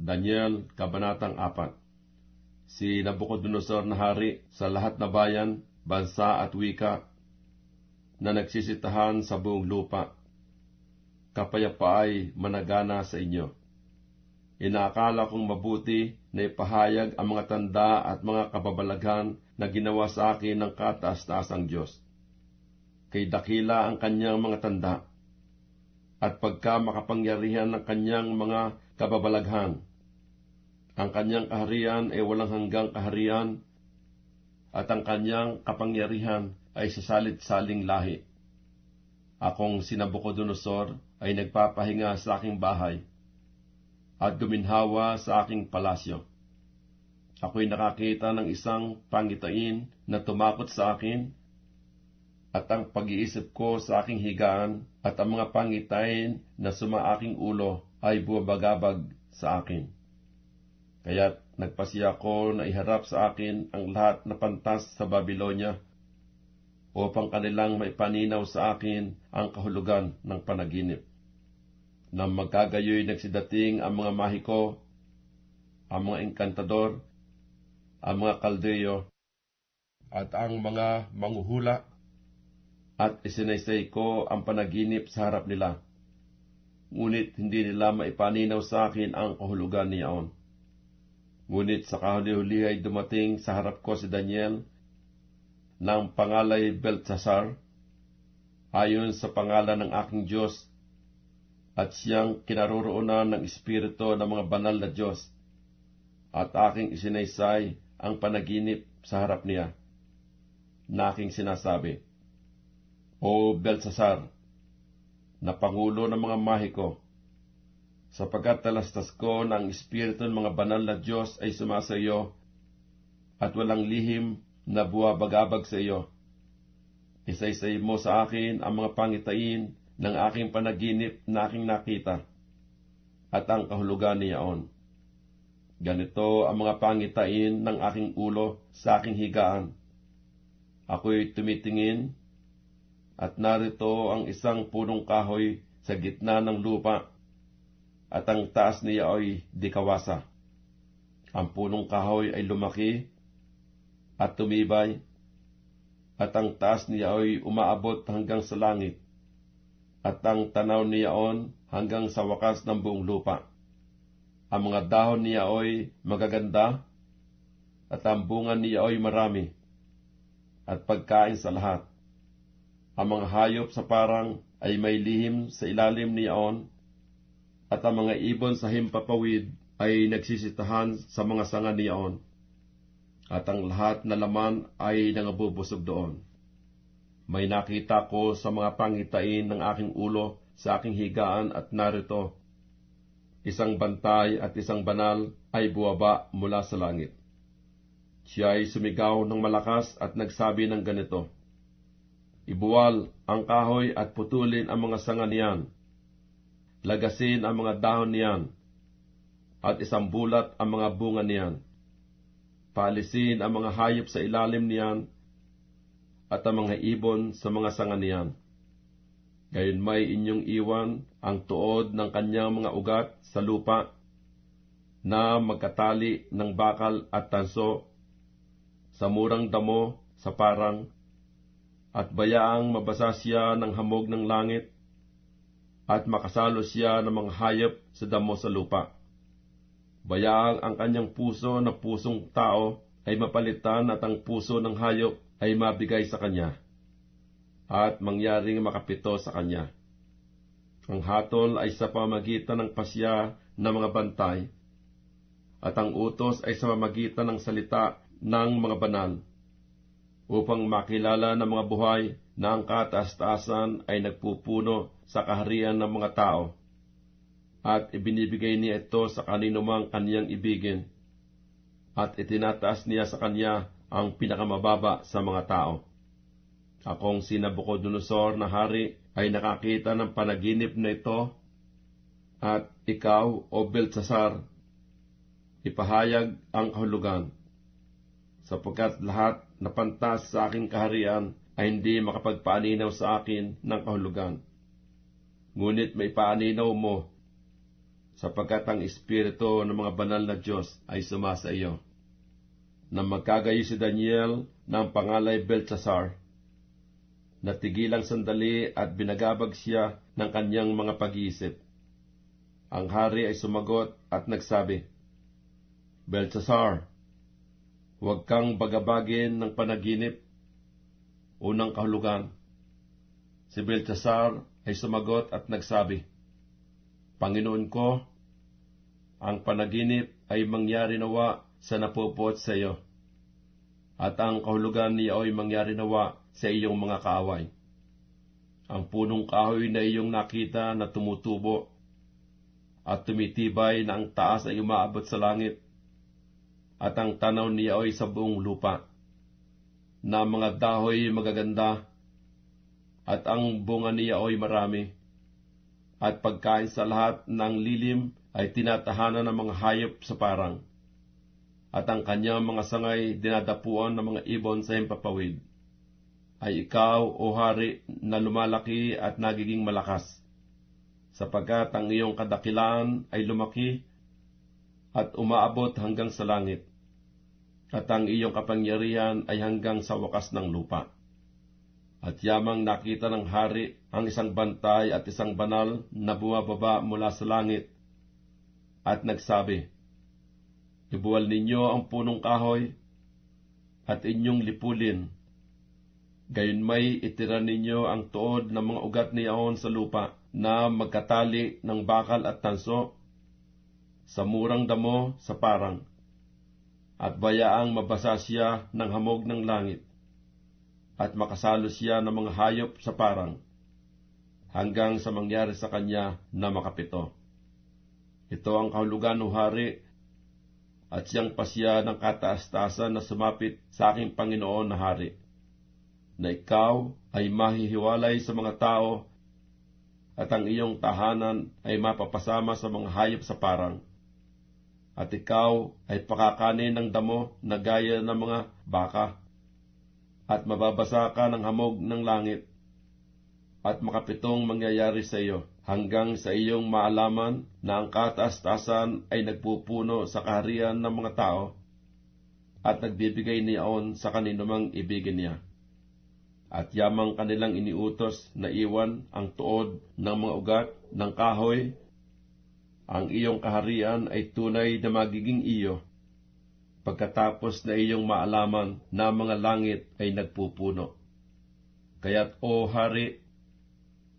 Daniel, Kabanatang 4 Si Nabucodonosor na hari sa lahat na bayan, bansa at wika na nagsisitahan sa buong lupa. Kapayapaay managana sa inyo. Inaakala kong mabuti na ipahayag ang mga tanda at mga kababalaghan na ginawa sa akin ng kataas-taasang Diyos. Kay dakila ang kanyang mga tanda, at pagka makapangyarihan ng kanyang mga kababalaghan. Ang kanyang kaharian ay walang hanggang kaharian, at ang kanyang kapangyarihan ay sa salit-saling lahi. Akong sinabukodonosor ay nagpapahinga sa aking bahay, at guminhawa sa aking palasyo. Ako'y nakakita ng isang pangitain na tumakot sa akin at ang pag-iisip ko sa aking higaan at ang mga pangitain na sumaaking ulo ay buwabagabag sa akin. Kaya't nagpasiya ko na iharap sa akin ang lahat na pantas sa Babylonia upang kanilang maipaninaw sa akin ang kahulugan ng panaginip. Nang magkagayoy nagsidating ang mga mahiko, ang mga engkantador, ang mga kaldeyo, at ang mga manguhula at isinaysay ko ang panaginip sa harap nila. Ngunit hindi nila maipaninaw sa akin ang kahulugan niyaon. Ngunit sa kahuli-huli ay dumating sa harap ko si Daniel ng pangalay Beltsasar, ayon sa pangalan ng aking Diyos, at siyang kinaroroonan ng Espiritu ng mga banal na Diyos, at aking isinaysay ang panaginip sa harap niya, na aking sinasabi, o Belsasar, na pangulo ng mga mahiko, sapagkat talastas ko ang Espiritu ng mga banal na Diyos ay sumasa iyo at walang lihim na buwabagabag sa iyo. Isaysay mo sa akin ang mga pangitain ng aking panaginip na aking nakita at ang kahulugan niyaon. Ganito ang mga pangitain ng aking ulo sa aking higaan. Ako'y tumitingin at narito ang isang punong kahoy sa gitna ng lupa, at ang taas niya ay dikawasa. Ang punong kahoy ay lumaki at tumibay, at ang taas niya ay umaabot hanggang sa langit, at ang tanaw niyaon hanggang sa wakas ng buong lupa. Ang mga dahon niya ay magaganda, at ang bunga niya ay marami, at pagkain sa lahat ang mga hayop sa parang ay may lihim sa ilalim niyaon, at ang mga ibon sa himpapawid ay nagsisitahan sa mga sanga niyaon, at ang lahat na laman ay nangabubusog doon. May nakita ko sa mga pangitain ng aking ulo sa aking higaan at narito, isang bantay at isang banal ay buwaba mula sa langit. Siya ay sumigaw ng malakas at nagsabi ng ganito, Ibuwal ang kahoy at putulin ang mga sanga niyan. Lagasin ang mga dahon niyan. At isang bulat ang mga bunga niyan. Paalisin ang mga hayop sa ilalim niyan at ang mga ibon sa mga sanga niyan. Gayon may inyong iwan ang tuod ng kanyang mga ugat sa lupa na magkatali ng bakal at tanso sa murang damo sa parang at bayaang mabasa siya ng hamog ng langit, at makasalo siya ng mga hayop sa damo sa lupa. Bayaang ang kanyang puso na pusong tao ay mapalitan at ang puso ng hayop ay mabigay sa kanya, at mangyaring makapito sa kanya. Ang hatol ay sa pamagitan ng pasya ng mga bantay, at ang utos ay sa pamagitan ng salita ng mga banal upang makilala ng mga buhay na ang kataas-taasan ay nagpupuno sa kaharian ng mga tao, at ibinibigay niya ito sa kaninumang kaniyang ibigin, at itinataas niya sa kanya ang pinakamababa sa mga tao. Akong sinabukodonosor na hari ay nakakita ng panaginip na ito, at ikaw, O Belsasar, ipahayag ang kahulugan sapagkat lahat na pantas sa aking kaharian ay hindi makapagpaaninaw sa akin ng kahulugan. Ngunit may paaninaw mo sapagkat ang Espiritu ng mga banal na Diyos ay sumasa iyo. Nang magkagayo si Daniel ng pangalay Belshazzar, natigilang sandali at binagabag siya ng kanyang mga pag-iisip. Ang hari ay sumagot at nagsabi, Belshazzar, huwag kang bagabagin ng panaginip. Unang kahulugan. Si Belshazzar ay sumagot at nagsabi, Panginoon ko, ang panaginip ay mangyari nawa sa napupot sa iyo, at ang kahulugan niya ay mangyari nawa sa iyong mga kaaway. Ang punong kahoy na iyong nakita na tumutubo at tumitibay na ang taas ay umaabot sa langit, at ang tanaw niya ay sa buong lupa, na mga dahoy magaganda, at ang bunga niya ay marami, at pagkain sa lahat ng lilim ay tinatahanan ng mga hayop sa parang, at ang kanyang mga sangay dinadapuan ng mga ibon sa himpapawid, ay ikaw, o hari, na lumalaki at nagiging malakas, sapagkat ang iyong kadakilaan ay lumaki at umaabot hanggang sa langit, at ang iyong kapangyarihan ay hanggang sa wakas ng lupa. At yamang nakita ng hari ang isang bantay at isang banal na bumababa mula sa langit at nagsabi, Ibuwal ninyo ang punong kahoy at inyong lipulin. Gayon may itira ninyo ang tuod ng mga ugat niyaon sa lupa na magkatali ng bakal at tanso sa murang damo sa parang at bayaang mabasa siya ng hamog ng langit at makasalo siya ng mga hayop sa parang, hanggang sa mangyari sa kanya na makapito. Ito ang kahulugan ng hari, at siyang pasya ng kataas-taasan na sumapit sa aking Panginoon na hari, na ikaw ay mahihiwalay sa mga tao, at ang iyong tahanan ay mapapasama sa mga hayop sa parang, at ikaw ay pakakanin ng damo na gaya ng mga baka at mababasa ka ng hamog ng langit, at makapitong mangyayari sa iyo, hanggang sa iyong maalaman na ang kataas-tasan ay nagpupuno sa kaharian ng mga tao, at nagbibigay niyaon sa kaninumang ibigin niya. At yamang kanilang iniutos na iwan ang tuod ng mga ugat ng kahoy, ang iyong kaharian ay tunay na magiging iyo, pagkatapos na iyong maalaman na mga langit ay nagpupuno. Kaya't, O Hari,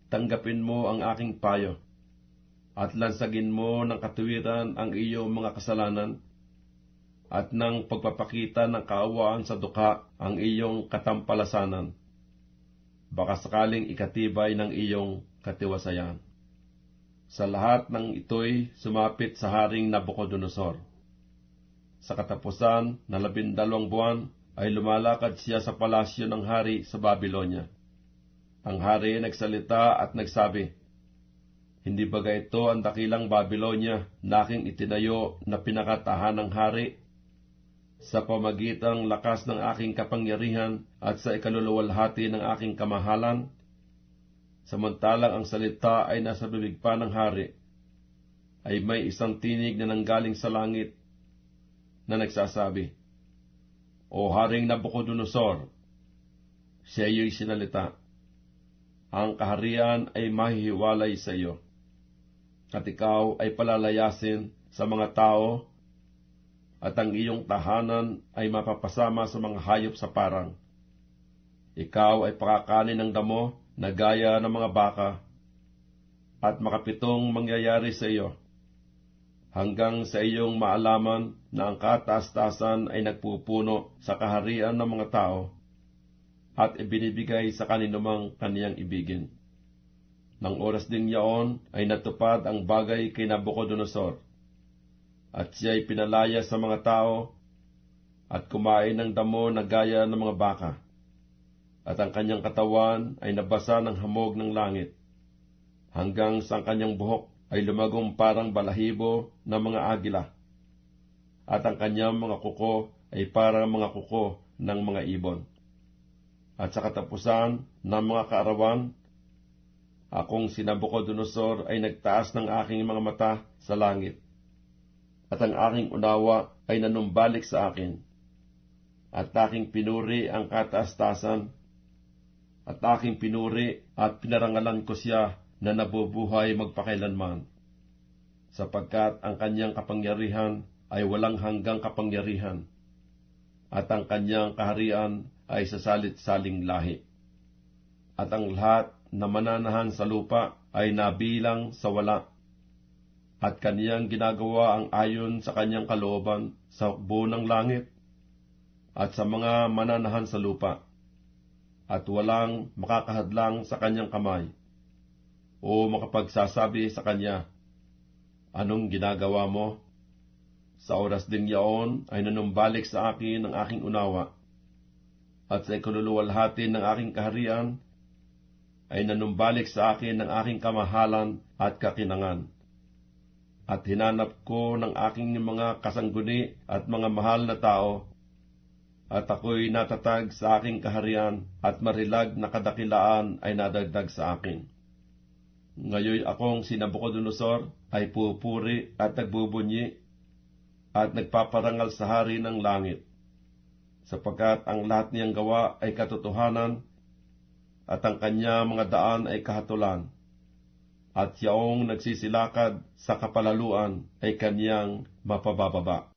tanggapin mo ang aking payo, at lansagin mo ng katuwiran ang iyong mga kasalanan, at ng pagpapakita ng kaawaan sa dukha ang iyong katampalasanan. Baka sakaling ikatibay ng iyong katiwasayan. Sa lahat ng ito'y sumapit sa Haring Nabucodonosor sa katapusan na labindalawang buwan ay lumalakad siya sa palasyo ng hari sa Babylonia. Ang hari ay nagsalita at nagsabi, Hindi ba ito ang dakilang Babylonia na aking itinayo na pinakatahan ng hari? Sa pamagitan ng lakas ng aking kapangyarihan at sa ikaluluwalhati ng aking kamahalan? Samantalang ang salita ay nasa bibig pa ng hari, ay may isang tinig na nanggaling sa langit na nagsasabi, O Haring Nabucodonosor, siya iyo'y sinalita, ang kaharian ay mahihiwalay sa iyo, at ikaw ay palalayasin sa mga tao, at ang iyong tahanan ay mapapasama sa mga hayop sa parang. Ikaw ay pakakanin ng damo na gaya ng mga baka, at makapitong mangyayari sa iyo hanggang sa iyong maalaman na ang kataas-tasan ay nagpupuno sa kaharian ng mga tao at ibinibigay sa kaninumang kaniyang ibigin. Nang oras ding yaon ay natupad ang bagay kay Nabucodonosor, at siya ay pinalaya sa mga tao at kumain ng damo na gaya ng mga baka, at ang kanyang katawan ay nabasa ng hamog ng langit, hanggang sa kanyang buhok ay lumagong parang balahibo ng mga agila, at ang kanyang mga kuko ay parang mga kuko ng mga ibon. At sa katapusan ng mga kaarawan, akong sinabucodonosor ay nagtaas ng aking mga mata sa langit. At ang aking unawa ay nanumbalik sa akin. At aking pinuri ang kataas-tasan. At aking pinuri at pinarangalan ko siya na nabubuhay magpakailanman. Sapagkat ang kanyang kapangyarihan ay walang hanggang kapangyarihan. At ang kanyang kaharian ay sa salit-saling lahi. At ang lahat na mananahan sa lupa ay nabilang sa wala. At kaniyang ginagawa ang ayon sa kanyang kalooban sa hukbo ng langit at sa mga mananahan sa lupa. At walang makakahadlang sa kanyang kamay o makapagsasabi sa kanya, Anong ginagawa mo? Sa oras ding yaon ay nanumbalik sa akin ang aking unawa, at sa ikaluluwalhati ng aking kaharian ay nanumbalik sa akin ng aking kamahalan at kakinangan. At hinanap ko ng aking mga kasangguni at mga mahal na tao, at ako'y natatag sa aking kaharian at marilag na kadakilaan ay nadagdag sa akin. Ngayon akong sinabukodonosor ay pupuri at nagbubunyi at nagpaparangal sa hari ng langit, sapagkat ang lahat niyang gawa ay katotohanan at ang kanya mga daan ay kahatulan, at yaong nagsisilakad sa kapalaluan ay kanyang mapabababa.